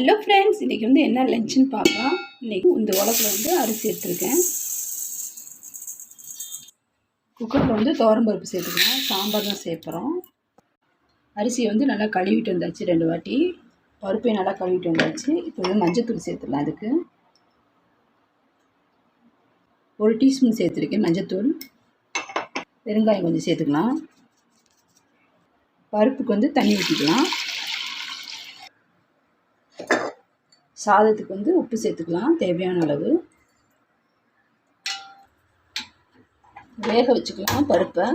Hello friends இன்றைக்கி வந்து என்ன லஞ்சுன்னு பார்க்கலாம். இன்றைக்கி இந்த உலக்கில் வந்து அரிசி எடுத்துருக்கேன். குக்கரில் வந்து பருப்பு சேர்த்துக்கலாம். சாம்பார் தான் சேர்க்குறோம் அரிசியை வந்து நல்லா கழுவிட்டு வந்தாச்சு ரெண்டு வாட்டி. பருப்பையும் நல்லா கழுவிட்டு வந்தாச்சு. இப்போ வந்து மஞ்சத்தூள் சேர்த்துக்கலாம் அதுக்கு. ஒரு டீஸ்பூன் சேர்த்துருக்கேன் மஞ்சத்தூள் பெருங்காயம் கொஞ்சம் சேர்த்துக்கலாம். பருப்புக்கு வந்து தண்ணி ஊற்றிக்கலாம் சாதத்துக்கு வந்து உப்பு சேர்த்துக்கலாம் தேவையான அளவு. வேக வச்சுக்கலாம் பருப்பை.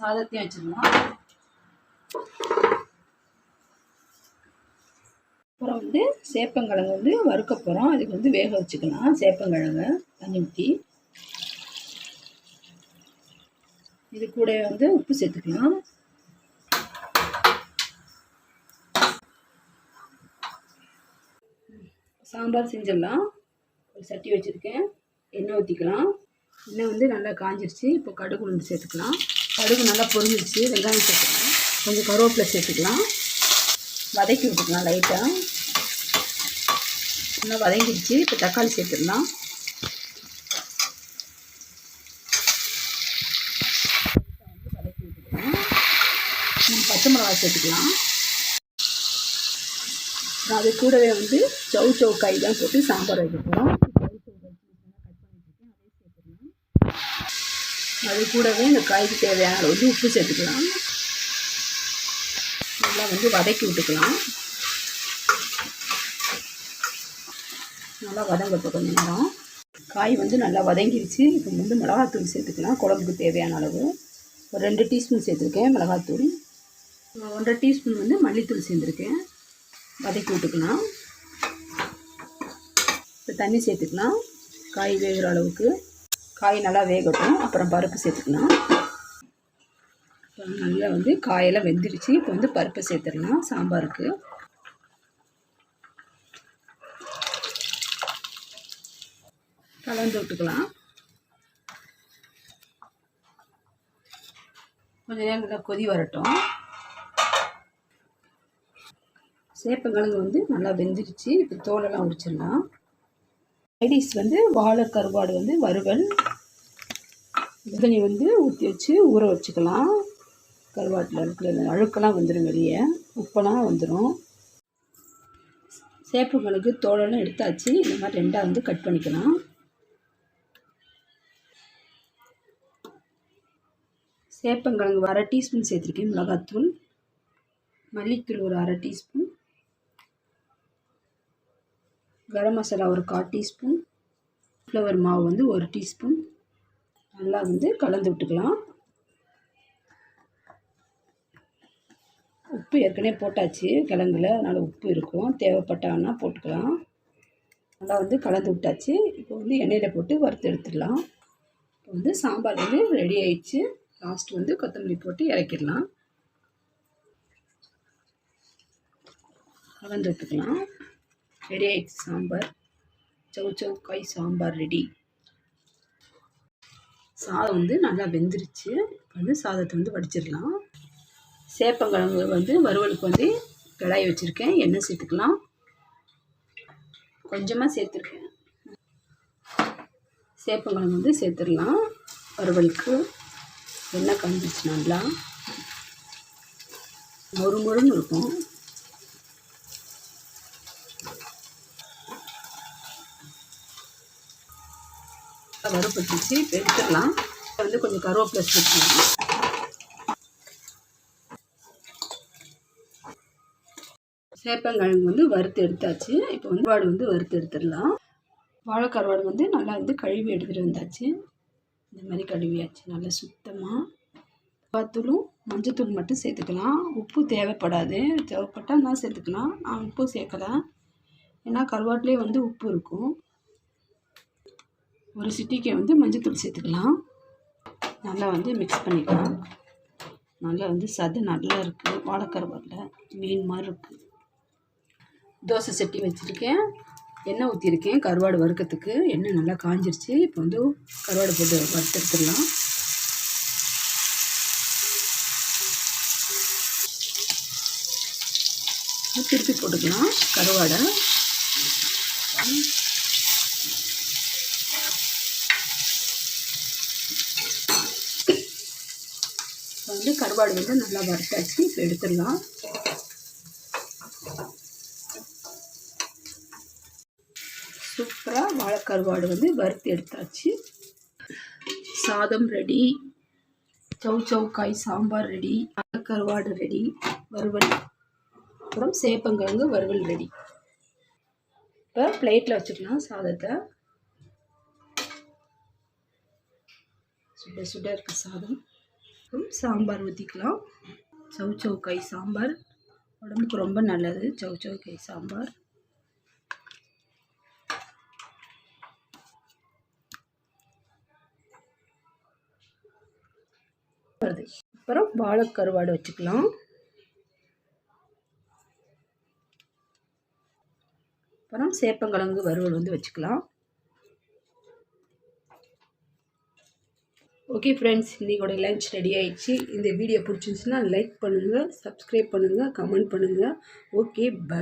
சாதத்தையும் வச்சுக்கலாம் அப்புறம் வந்து சேப்பங்கிழங்கு வந்து வறுக்க போகிறோம் அதுக்கு வந்து வேக வச்சுக்கலாம். சேப்பங்கிழங்கு தண்ணி ஊற்றி இது கூட வந்து உப்பு சேர்த்துக்கலாம். சாம்பார் செஞ்சிடலாம். ஒரு சட்டி வச்சுருக்கேன். எண்ணெய் ஊற்றிக்கலாம் எண்ணெய் வந்து நல்லா காஞ்சிருச்சு. இப்போ கடுகு உளுந்து சேர்த்துக்கலாம். கடுகு நல்லா பொரிஞ்சிருச்சு. வெங்காயம் சேர்த்துக்கலாம். கொஞ்சம் கருவேப்பிலை சேர்த்துக்கலாம். வதக்கி விட்டுக்கலாம் லைட்டாக நல்லா வதங்கிடுச்சு. இப்போ தக்காளி சேர்த்துடலாம். வதக்கி பச்சை மிளகாய் சேர்த்துக்கலாம். அது கூடவே வந்து சவு சவு காய் தான் போட்டு சாம்பார் வைக்க போகிறோம் அது கூடவே இந்த காய்க்கு தேவையான அளவு உப்பு சேர்த்துக்கலாம். நல்லா வந்து வதக்கி விட்டுக்கலாம். நல்லா வதங்கட்டும் கொஞ்ச நேரம். காய் வந்து நல்லா வதங்கிருச்சு. இப்போ வந்து மிளகாத்தூள் சேர்த்துக்கலாம். குழம்புக்கு தேவையான அளவு. ஒரு ரெண்டு டீஸ்பூன் சேர்த்துருக்கேன் மிளகாத்தூள். ஒன்றரை டீஸ்பூன் வந்து மல்லித்தூள் சேர்த்துருக்கேன். வதக்கி விட்டுக்கலாம். இப்போ தண்ணி சேர்த்துக்கலாம். காய் வேகிற அளவுக்கு. காய் நல்லா வேகட்டும். அப்புறம் பருப்பு சேர்த்துக்கலாம். நல்லா வந்து காயெல்லாம் வெந்துருச்சு இப்போ வந்து பருப்பை சேர்த்துடலாம். சாம்பாருக்கு. கலந்து விட்டுக்கலாம். கொஞ்சம் நேரம் கொதி வரட்டும். சேப்பங்கிழங்கு வந்து நல்லா வெந்துருச்சு. இப்போ தோலெல்லாம் உரிச்சிடலாம். ஐடிஸ் வந்து வாழை கருவாடு வந்து வறுவல். இதனை வந்து ஊற்றி வச்சு ஊற வச்சுக்கலாம். கருவாட்டில் இருக்கிற அழுக்கெல்லாம் வந்துடும் வெளியே. உப்பெல்லாம் வந்துடும் சேப்பங்கிழங்கு தோலெல்லாம் எடுத்தாச்சு. இந்த மாதிரி ரெண்டாக வந்து கட் பண்ணிக்கலாம். சேப்பங்கிழங்கு அரை டீஸ்பூன் சேர்த்துருக்கேன் மிளகாத்தூள். மல்லித்தூள் ஒரு அரை டீஸ்பூன். கரம் மசாலா ஒரு கால் டீஸ்பூன் ஃப்ளவர் மாவு வந்து ஒரு டீஸ்பூன். நல்லா வந்து கலந்து விட்டுக்கலாம். உப்பு ஏற்கனவே போட்டாச்சு கிழங்குல. அதனால் உப்பு இருக்கும். தேவைப்பட்டான்னா போட்டுக்கலாம். நல்லா வந்து கலந்து விட்டாச்சு. இப்போ வந்து எண்ணெயில் போட்டு வறுத்து எடுத்துடலாம். இப்போ வந்து சாம்பார் வந்து ரெடி ஆயிடுச்சு. லாஸ்ட் வந்து கொத்தமல்லி போட்டு இறக்கிடலாம். கலந்து விட்டுக்கலாம். ரெடி ஆயிடுச்சு சாம்பார். சவு சவுக்காய் சாம்பார் ரெடி சாதம் வந்து நல்லா வெந்துருச்சு. வந்து சாதத்தை வந்து வடிச்சிடலாம். சேப்பங்கிழங்கு வந்து வறுவலுக்கு வந்து கிளாய் வச்சுருக்கேன். எண்ணெய் சேர்த்துக்கலாம். கொஞ்சமாக சேர்த்துருக்கேன். சேப்பங்கிழங்கு வந்து சேர்த்துடலாம். வறுவலுக்கு எண்ணெய் கஞ்சிச்சு நல்லா. மொறு மொறுன்னு இருக்கும். வறுப்பட்டுச்சு இப்போ எடுத்துடலாம் வந்து கொஞ்சம் கருவேப்பிலை சேர்த்துக்கலாம் சேப்பங்கிழங்கு வந்து வறுத்து எடுத்தாச்சு. இப்போ வந்து வாடு வந்து வறுத்து எடுத்துடலாம். வாழைக்கருவாடு வந்து நல்லா வந்து கழுவி எடுத்துகிட்டு வந்தாச்சு. இந்த மாதிரி கழுவியாச்சு நல்லா சுத்தமாக பத்தூளும் மஞ்சத்தூள் மட்டும் சேர்த்துக்கலாம். உப்பு தேவைப்படாது. தேவைப்பட்டால் நான் சேர்த்துக்கலாம். நான் உப்பு சேர்க்கலை. ஏன்னா கருவாட்டிலே வந்து உப்பு இருக்கும். ஒரு சிட்டிக்கை வந்து மஞ்சத்தூள் சேர்த்துக்கலாம். நல்லா வந்து மிக்ஸ் பண்ணிக்கலாம். நல்லா வந்து சது நல்லா இருக்குது வாழைக்கருவாட்டில் மீன் மாதிரி இருக்குது தோசை சட்டி வச்சுருக்கேன். எண்ணெய் ஊற்றிருக்கேன் கருவாடு வறுக்கிறதுக்கு எண்ணெய் நல்லா காஞ்சிருச்சு. இப்போ வந்து கருவாடு போட்டு வறுத்தெடுத்துடலாம். திருப்பி போட்டுக்கலாம் கருவாடை. இப்போ வந்து கருவாடு வந்து நல்லா வறுத்தாச்சு இப்போ எடுத்துடலாம். சூப்பராக வாழைக்கருவாடு வந்து வறுத்து எடுத்தாச்சு. சாதம் ரெடி. சவு சவுக்காய் சாம்பார் ரெடி. வாழைக்கருவாடு ரெடி. வறுவல். அப்புறம் சேப்பங்கிழங்கு வறுவல் ரெடி. இப்போ பிளேட்டில் வச்சுக்கலாம் சாதத்தை. சுட சுட இருக்க சாதம். சாம்பார் ஊற்றிக்கலாம் சவு சவுக்காய் சாம்பார். உடம்புக்கு ரொம்ப நல்லது. சவு சவுக்காய் சாம்பார். வருது. அப்புறம் வாழைக்கருவாடு வச்சுக்கலாம். அப்புறம் சேப்பங்கிழங்கு வறுவல் வந்து வச்சுக்கலாம். ஓகே ஃப்ரெண்ட்ஸ் இன்றைக்கோட லஞ்ச் ரெடி ஆகிடுச்சு இந்த வீடியோ பிடிச்சிருந்துச்சுன்னா லைக் பண்ணுங்கள் சப்ஸ்கிரைப் பண்ணுங்கள் கமெண்ட் பண்ணுங்கள் ஓகே பை